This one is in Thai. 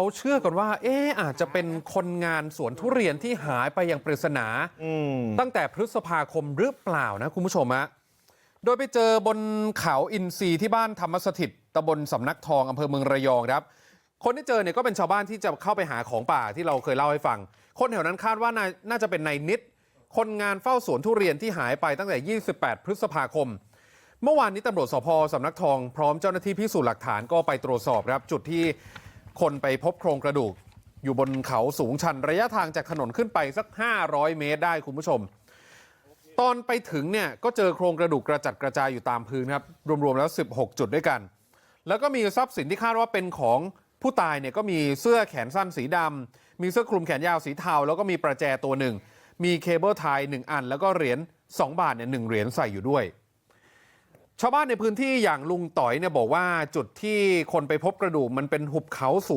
เขาเชื่อกันว่าเอ๊ะอาจจะเป็นคนงานสวนทุเรียนที่หายไปอย่างปริศนาอืมตั้งแต่พฤษภาคมหรือเปล่านะคุณผู้ชมฮะโดยไปเจอบนเขาอินทรีย์ที่บ้านธรรมสถิตตำบลสำนักทองอำเภอเมืองระยองครับ คนที่เจอเนี่ยก็เป็นชาวบ้านที่จะเข้าไปหาของป่าที่เราเคยเล่าให้ฟัง คนแถวนั้นคาดว่าน่าน่าจะเป็นนายนิด คนงานเฝ้าสวนทุเรียนที่หายไปตั้งแต่ 28 พฤษภาคมเมื่อวานนี้ตำรวจสพสำนักทองพร้อมเจ้าหน้าที่พิสูจน์หลักฐานก็ไปตรวจสอบครับจุดที่ คนไปพบโครงกระดูกอยู่บนเขาสูงชันระยะทางจากถนนขึ้นไปสัก500เมตรได้คุณผู้ชม ตอนไปถึงเนี่ยก็เจอโครงกระดูกกระจัดกระจายอยู่ตามพื้นครับรวมๆแล้ว16 จุดด้วยกัน แล้วก็มีทรัพย์สินที่คาดว่าเป็นของผู้ตายเนี่ยก็มีเสื้อแขนสั้นสีดำมีเสื้อคลุมแขนยาวสีเทาแล้วก็มีประแจตัวหนึ่ง มีเคเบิลไทยหนึ่งอัน แล้วก็เหรียญ2บาทเนี่ยหนึ่งเหรียญใส่อยู่ด้วย ชาวบ้านในพื้นที่อย่างลุงต่อยเนี่ยบอกว่าจุดที่คนไปพบกระดูกมันเป็นหุบเขาสูง